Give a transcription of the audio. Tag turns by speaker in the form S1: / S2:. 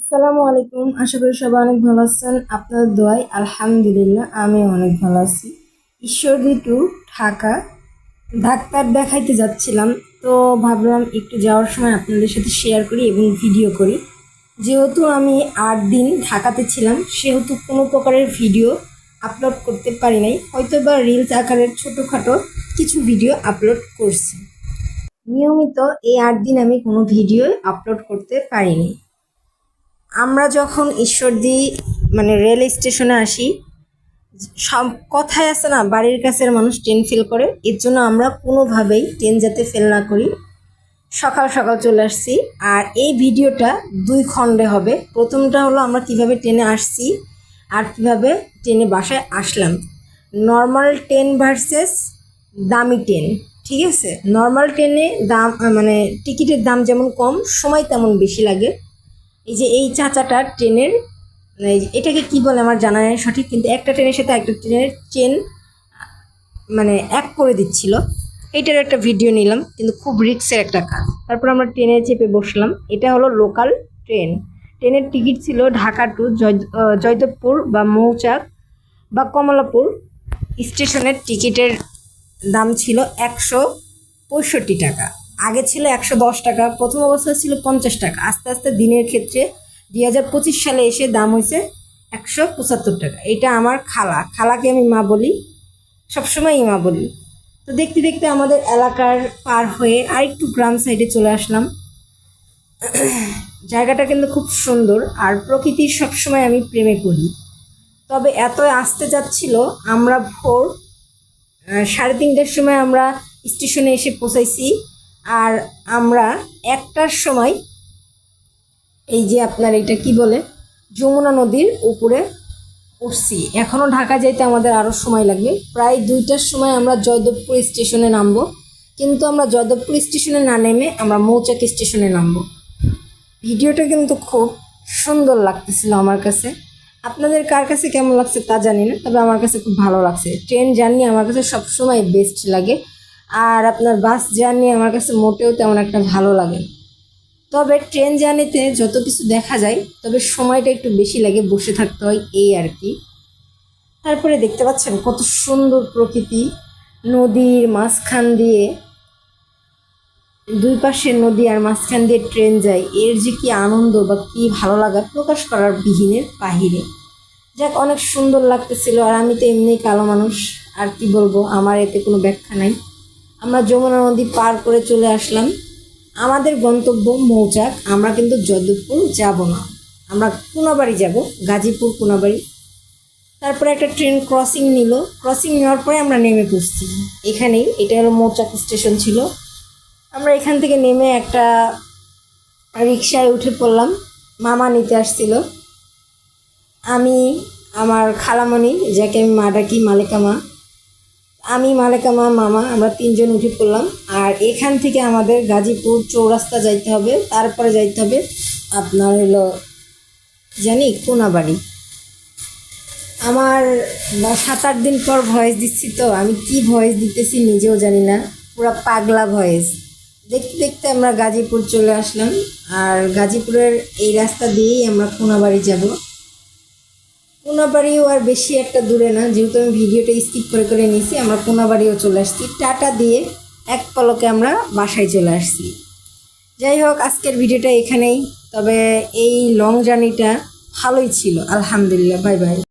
S1: আসসালামু আলাইকুম। আশা করি সবাই অনেক ভালো আছেন। আপনার দোয়াই আলহামদুলিল্লাহ আমি অনেক ভালো আছি। ঈশ্বরদী টু ঢাকা। ডাক্তার দেখাইতে যাচ্ছিলাম, তো ভাবলাম একটু যাওয়ার সময় আপনাদের সাথে শেয়ার করি এবং ভিডিও করি। যেহেতু আমি আট দিন ঢাকাতে ছিলাম, সেহেতু কোনো প্রকারের ভিডিও আপলোড করতে পারি নাই। হয়তো বা রিলস আকারের ছোটোখাটো কিছু ভিডিও আপলোড করছি। নিয়মিত এই আট দিন আমি কোনো ভিডিও আপলোড করতে পারিনি। আমরা যখন ঈশ্বরদী মানে রেল স্টেশনে আসি, সব কথায় আছে না, বাড়ির কাছের মানুষ ট্রেন ফেল করে, এর জন্য আমরা কোনোভাবেই ট্রেন যাতে ফেল না করি। সকাল সকাল চলে আসছি, আর এই ভিডিওটা দুই খণ্ডে হবে। প্রথমটা হলো আমরা কীভাবে ট্রেনে আসছি, আর কীভাবে ট্রেনে বাসায় আসলাম। নর্মাল ট্রেন ভার্সেস দামি ট্রেন ঠিক আছে? নর্মাল ট্রেনে দাম মানে টিকিটের দাম যেমন কম, সময় তেমন বেশি লাগে। এই যে এই চাচাটা ট্রেনের এটাকে কি বলে আমার জানা নেই সঠিক, কিন্তু একটা ট্রেনের সাথে একটা ট্রেনের চেন মানে এক করে দিচ্ছিল। এইটার একটা ভিডিও নিলাম, কিন্তু খুব রিক্সের একটা কাজ। তারপর আমরা ট্রেনে চেপে বসলাম। এটা হলো লোকাল ট্রেন। ট্রেনের টিকিট ছিল ঢাকা টু জয় জয়দেবপুর বা মৌচাক বা কমলাপুর। স্টেশনের টিকিটের দাম ছিল একশো পঁয়ষট্টি টাকা। আগে ছিল একশো দশ টাকা, প্রথম অবস্থায় ছিল পঞ্চাশ টাকা। আস্তে আস্তে দিনের ক্ষেত্রে দুই হাজার পঁচিশ সালে এসে দাম হয়েছে একশো পঁচাত্তর টাকা। এটা আমার খালা। খালাকে আমি মা বলি সবসময়ই মা বলি। তো দেখতে দেখতে আমাদের এলাকার পার হয়ে আরেকটু গ্রাম সাইডে চলে আসলাম। জায়গাটা কিন্তু খুব সুন্দর আর প্রকৃতির সবসময় আমি প্রেমে করি তবে এত আসতে যাচ্ছিল, আমরা ভোর সাড়ে তিনটার সময় আমরা স্টেশনে এসে পৌঁছাইছি। আর আমরা একটার সময়, এই যে আপনার এটা কি বলে, যমুনা নদীর উপরে উঠছি। এখনও ঢাকা যাইতে আমাদের আরও সময় লাগবে। প্রায় দুইটার সময় আমরা জয়দেবপুর স্টেশনে নামবো। কিন্তু আমরা জয়দেবপুর স্টেশনে না নেমে আমরা মৌচাক স্টেশনে নামবো। ভিডিওটা কিন্তু খুব সুন্দর লাগতেছিল আমার কাছে। আপনাদের কার কাছে কেমন লাগছে তা জানি না, তবে আমার কাছে খুব ভালো লাগছে। ট্রেন জার্নি আমার কাছে সবসময় বেস্ট লাগে। আর আপনার বাস জার্নি আমার কাছে মোটেও তেমন একটা ভালো লাগে তবে ট্রেন জার্নিতে যত কিছু দেখা যায়, তবে সময়টা একটু বেশি লাগে, বসে থাকতে হয়, এই আর কি। তারপরে দেখতে পাচ্ছেন কত সুন্দর প্রকৃতি, নদীর মাঝখান দিয়ে। দুই পাশে নদী আর মাঝখান দিয়ে ট্রেন যায়। এর যে কি আনন্দ বা কি ভালো লাগা প্রকাশ করার বিহীনের বাহিরে। যাক, অনেক সুন্দর লাগতেছিল, আর আমি তো এমনি কালো মানুষ, আর কি বলব, আমার এতে কোনো ব্যাখ্যা নাই। আমরা যমুনা নদী পার করে চলে আসলাম। আমাদের গন্তব্য মৌচাক। আমরা কিন্তু যদবপুর যাব না। আমরা কোনাবাড়ি যাব, গাজীপুর, কোনাবাড়ি। তারপরে একটা ট্রেন ক্রসিং নিল। ক্রসিং নেওয়ার পরে আমরা নেমে পড়ছি। এখানেই, এটা হলো মৌচাক স্টেশন ছিল। আমরা এখান থেকে নেমে একটা রিক্সায় উঠে পড়লাম। মামা নিতে আসছিল। আমি, আমার খালামণি, যাকে আমি মা ডাকি মালিকা মা আমি, মালিকা মা মামা, আমরা তিনজন উঠে পড়লাম। আর এখান থেকে আমাদের গাজীপুর চৌরাস্তা যাইতে হবে। তারপরে যাইতে হবে আপনার হলো, জানি, কোনাবাড়ি। আমার সাত আট দিন পর ভয়েস দিচ্ছি তো, আমি কি ভয়েস দিতেছি নিজেও জানি না। পুরো পাগলা ভয়েস। দেখতে দেখতে আমরা গাজীপুর চলে আসলাম। আর গাজীপুরের এই রাস্তা দিয়েই আমরা কোনাবাড়ি যাব। কোনাবাড়িও আর বেশি একটা দূরে না, যেহেতু আমি ভিডিওটা স্কিপ করে করে নিয়েছি, আমরা পুনাবাড়িও চলে আসছি। টাটা দিয়ে এক পলকে আমরা বাসায় চলে আসছি। যাই হোক, আজকের ভিডিওটা এখানেই। তবে এই লং জার্নিটা ভালোই ছিল। আলহামদুলিল্লাহ বাই বাই